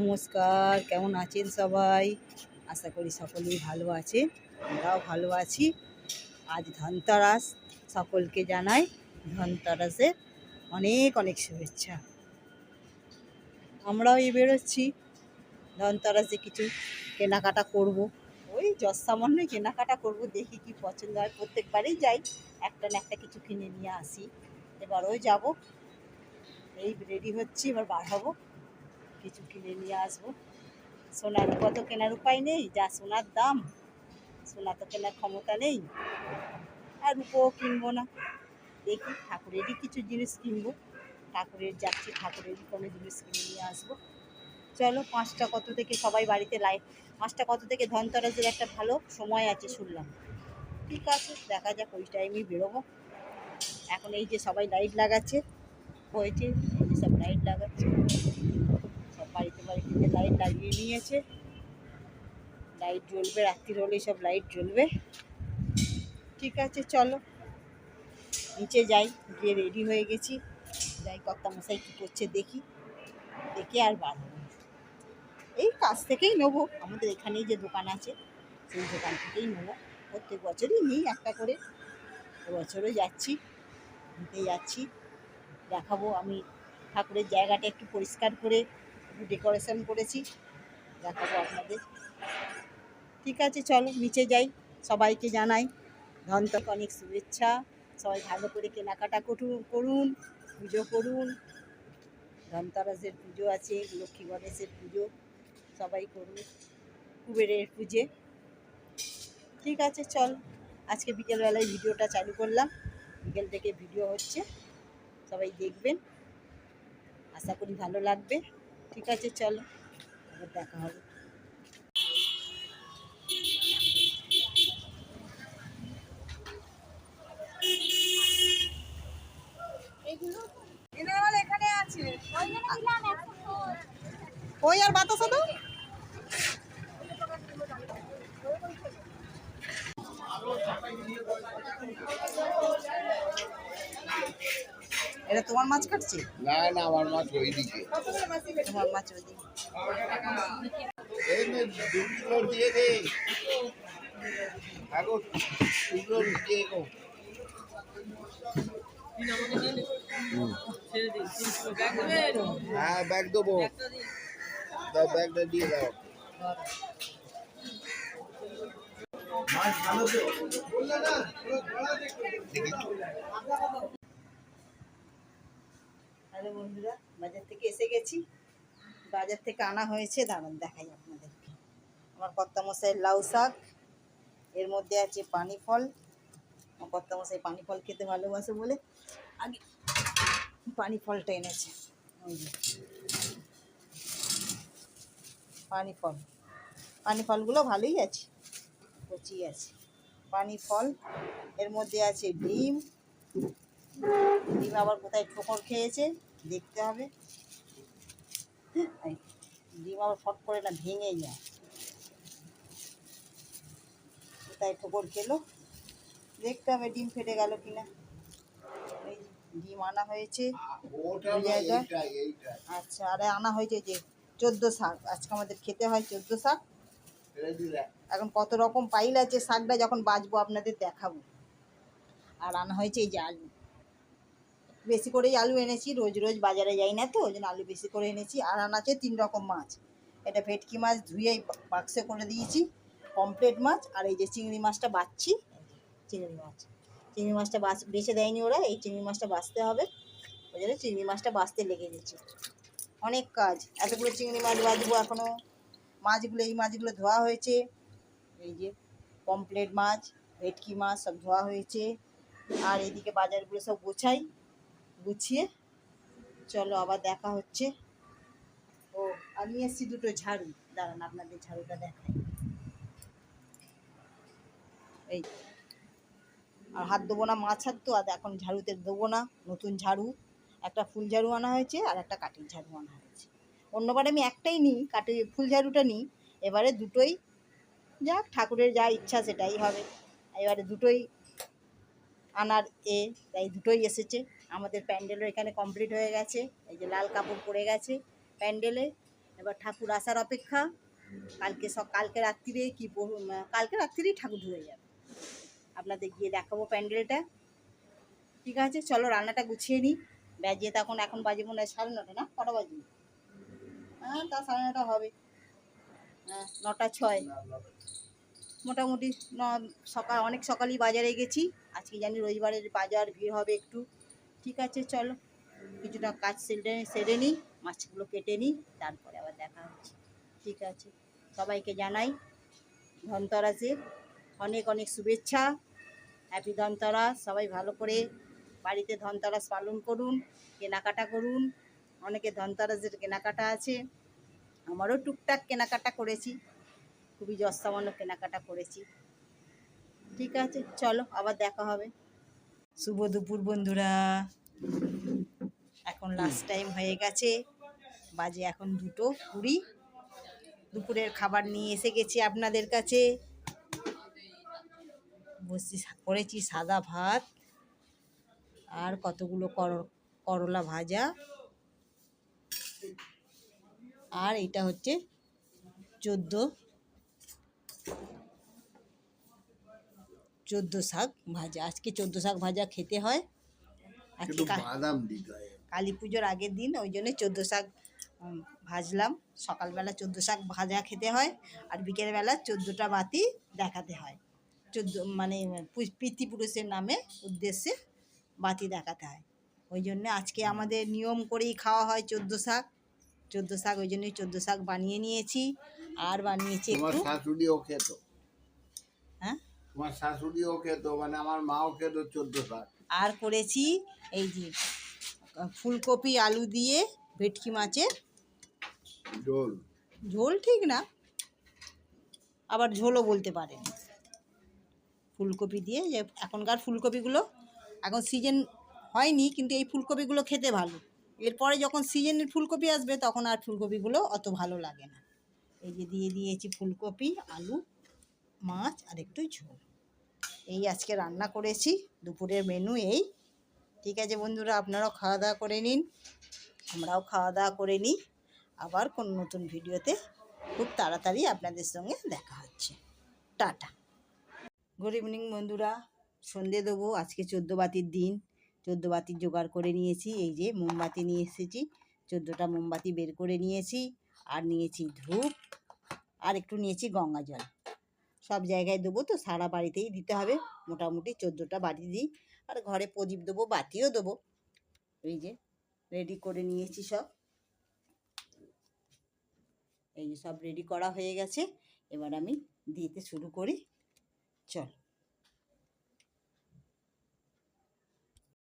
নমস্কার, কেমন আছেন সবাই? আশা করি সকলেই ভালো আছে আমরাও ভালো আছি। আজ ধনতেরাস সকলকে জানাই, ধনতেরাসের অনেক অনেক শুভেচ্ছা। আমরাও এই বেরোচ্ছি, ধনতেরাসে কিছু কেনাকাটা করব। ওই যশ সামান্য কেনাকাটা করব, দেখি কি পছন্দ হয়। প্রত্যেকবারই যাই, একটা না একটা কিছু কিনে নিয়ে আসি। এবারও যাব। এই রেডি হচ্ছি, এবার বার হব। কিছু কিনে নিয়ে আসব। সোনার কত কেনার উপায় নেই, যা সোনার দাম, সোনা তো কেনার ক্ষমতা নেই। আর রূপও কিনবো না। দেখি ঠাকুরেরই কিছু জিনিস কিনবো। ঠাকুরের যাচ্ছি, ঠাকুরেরই কোনো জিনিস কিনে নিয়ে আসব। চলো, পাঁচটা কত থেকে সবাই বাড়িতে লাইট পাঁচটা কত থেকে ধনতেরাসের একটা ভালো সময় আছে শুনলাম। ঠিক আছে, দেখা যাক ওই টাইমেই বেরোবো। এখন এই যে সবাই লাইট লাগাচ্ছে, হয়েছে, এই সব লাইট লাগাচ্ছে। বাড়িতে বাড়িতে লাইট লাগিয়ে নিয়েছে। লাইট জ্বলবে, রাত্রির হলেই সব লাইট জ্বলবে। ঠিক আছে, চলো। নিচে যাই, গিয়ে রেডি হয়ে গেছি। যাই কর্তা মশাই কী করছে দেখি। দেখে আর বার এই কাছ থেকেই নেব। আমাদের এখানেই যে দোকান আছে, সেই দোকান থেকেই নেব। প্রত্যেক বছরই নিই একটা করে। এবছরও যাচ্ছি নিতে যাচ্ছি। দেখাবো আমি ঠাকুরের জায়গাটা একটু পরিষ্কার করে ডেকোরেশন করেছি। দেখাবো আপনাদের। ঠিক আছে, চলো নিচে যাই। সবাইকে জানাই ধনতক অনেক শুভেচ্ছা। সবাই ভালো করে কেনাকাটা করুন, পুজো করুন। ধনতেরাসের পুজো আছে, লক্ষ্মী গণেশের পুজো, সবাই করুন কুবেরের পুজো। ঠিক আছে, চল। আজকে বিকেলবেলায় ভিডিওটা চালু করলাম। বিকেল থেকে ভিডিও হচ্ছে। সবাই দেখবেন। আশা করি ভালো লাগবে। ঠিক আছে চলো। দেখা হবে। তোমার মাছ কাটছে? না না আমার মাছ ওই দিকে তোমার মাছ ওইদিকে। নে দিয়ে দে। আগো দিয়ে গো হ্যাঁ ব্যাগ দেবো। ব্যাগটা দিয়ে দাও। হ্যালো বন্ধুরা, বাজার থেকে এসে গেছি। বাজার থেকে আনা হয়েছে দাঁড়ান দেখাই আপনাদেরকে। আমার কর্তামশাইয়ের লাউ শাক, এর মধ্যে আছে পানি ফল আমার কর্তামশাই পানি ফল খেতে ভালোবাসে বলে। আগে পানি ফলটা এনেছে। পানি ফল পানি ফলগুলো ভালোই আছে কচি আছে। পানি ফল এর মধ্যে আছে ডিম। ডিম আবার কোথায় ঠোকর খেয়েছে? দেখতে হবে। ডিম আবার ফট করে না ভেঙে যায়। কোথায় ঠোকর খেলো? দেখতে হবে ডিম ফেটে গেল কিনা। এই ডিম আনা হয়েছে। আচ্ছা আরে আনা হয়েছে যে চোদ্দ শাক। আজকে আমাদের খেতে হয় চোদ্দ শাক। এখন কত রকম পাইল আছে শাকটা যখন বাজবো আপনাদের দেখাবো। আর আনা হয়েছে এই যে আলু। বেশি করেই আলু এনেছি, রোজ রোজ বাজারে যাই না তো, ওই জন্য আলু বেশি করে এনেছি। আর আনা আছে তিন রকম মাছ। এটা ভেটকি মাছ ধুয়ে বাক্সে করে দিয়েছি পমপ্লেট মাছ। আর এই যে চিংড়ি মাছটা বাছছি চিংড়ি মাছ। চিংড়ি মাছটা বাছ বেছে দেয়নি ওরা, এই চিংড়ি মাছটা বাছতে হবে। ওই জন্য চিংড়ি মাছটা বাছতে লেগে গেছে। অনেক কাজ। এতগুলো চিংড়ি মাছ বাছবো এখনও মাছগুলো, এই মাছগুলো ধোয়া হয়েছে। এই যে পমপ্লেট মাছ, ভেটকি মাছ সব ধোয়া হয়েছে। আর এদিকে বাজারগুলো সব গোছাই। গুছিয়ে। চলো আবার দেখা হচ্ছে। ও আমি এসছি দুটো ঝাড়ু। দাঁড়ান, আপনাদের ঝাড়ুটা দেখাই। এই। আর হাত দেবো না, মাছ হাত তো, আর এখন ঝাড়ুতে দেবো না। নতুন ঝাড়ু। একটা ফুল ঝাড়ু আনা হয়েছে, আর একটা কাঠের ঝাড়ু আনা হয়েছে। অন্যবার আমি একটাই নিই কাঠে ফুল ঝাড়ুটা নিই। এবারে দুটোই যাক, ঠাকুরের যা ইচ্ছা সেটাই হবে। এবারে দুটোই আনার এ, তাই দুটোই এসেছে। আমাদের প্যান্ডেলও এখানে কমপ্লিট হয়ে গেছে। এই যে লাল কাপড় পরে গেছে প্যান্ডেলে। এবার ঠাকুর আসার অপেক্ষা। কালকে সব কালকে রাত্রিরে কি কালকে রাত্রিরেই ঠাকুর ঢুকে যাবে। আপনাদের গিয়ে দেখাবো প্যান্ডেলটা। ঠিক আছে, চলো রান্নাটা গুছিয়ে নিই। বাজিয়ে তখন এখন বাজে মনে হয় সাড়ে নটা না? কটা বাজে? হ্যাঁ তা সাড়ে নটা হবে। হ্যাঁ নটা ছয়। মোটামুটি সকাল, অনেক সকালেই বাজারে গেছি। আজকে জানি রবিবারের বাজার ভিড় হবে একটু। ঠিক আছে, চলো। কিছুটা কাজ সেরে সেরে নিই, মাছগুলো কেটে নিই, তারপরে আবার দেখা হচ্ছে। ঠিক আছে, সবাইকে জানাই ধনতরাসের অনেক অনেক শুভেচ্ছা। হ্যাপি ধনতরাস, সবাই ভালো করে বাড়িতে ধনতরাস পালন করুন, কেনাকাটা করুন। অনেকে ধনতরাসের কেনাকাটা আছে, আমারও টুকটাক কেনাকাটা করেছি, খুবই যস্তামান্য কেনাকাটা করেছি। ঠিক আছে, চলো, আবার দেখা হবে। শুভ দুপুর বন্ধুরা। এখন লাস্ট টাইম হয়ে গেছে। বাজে এখন দুটো কুড়ি। দুপুরের খাবার নিয়ে এসে গেছি আপনাদের কাছে। বসছি করেছি সাদা ভাত আর কতগুলো কর- করলা ভাজা। আর এটা হচ্ছে চোদ্দ চোদ্দ শাক ভাজা। আজকে চোদ্দ শাক ভাজা খেতে হয়। আজকে বাদাম দিতে হয়। কালী পুজোর আগের দিন ওই জন্য চোদ্দ শাক ভাজলাম। সকালবেলা চোদ্দ শাক ভাজা খেতে হয় আর বিকেলবেলা চোদ্দোটা বাতি দেখাতে হয়। চোদ্দ মানে পিতৃপুরুষের নামে উদ্দেশ্যে বাতি দেখাতে হয়। ওই জন্য আজকে আমাদের নিয়ম করেই খাওয়া হয় চোদ্দ শাক। চোদ্দ শাক ওই জন্যই চোদ্দ শাক বানিয়ে নিয়েছি। আর বানিয়েছি একটু শাশুড়িও খেত? তোমার শাশুড়িও খেত মানে আমার মাও খেত চোদ্দ শাক আর করেছি এই যে ফুলকপি আলু দিয়ে ভেটকি মাছের। ঝোল। ঝোল ঠিক না আবার ঝোলও বলতে পারেন। ফুলকপি দিয়ে যে এখনকার ফুলকপিগুলো এখন সিজন হয়নি কিন্তু এই ফুলকপিগুলো খেতে ভালো। এরপরে যখন সিজনের ফুলকপি আসবে তখন আর ফুলকপিগুলো অত ভালো লাগে না। এই যে দিয়ে দিয়েছি ফুলকপি আলু মাছ আর একটু ঝোল। এই আজকে রান্না করেছি, দুপুরের মেনু এই। ঠিক আছে বন্ধুরা, আপনারাও খাওয়া দাওয়া করে নিন, আমরাও খাওয়া দাওয়া করে নিই। আবার কোন নতুন ভিডিওতে খুব তাড়াতাড়ি আপনাদের সঙ্গে দেখা হচ্ছে। টাটা। গুড ইভিনিং বন্ধুরা, সন্ধে দেবো, আজকে চোদ্দ বাতির দিন। চোদ্দ বাতি জোগাড় করে নিয়েছি, এই যে মোমবাতি নিয়ে এসেছি। চোদ্দোটা মোমবাতি বের করে নিয়েছি, আর নিয়েছি ধূপ, আর একটু নিয়েছি গঙ্গা জল। সব জায়গায় দেবো তো সারা বাড়িতেই দিতে হবে। মোটামুটি চোদ্দোটা বাড়ি দিই। আর ঘরে প্রদীপ দেবো, বাতিও দেবো। এই যে রেডি করে নিয়েছি সব। এই যে সব রেডি করা হয়ে গেছে। এবার আমি দিতে শুরু করি। চল।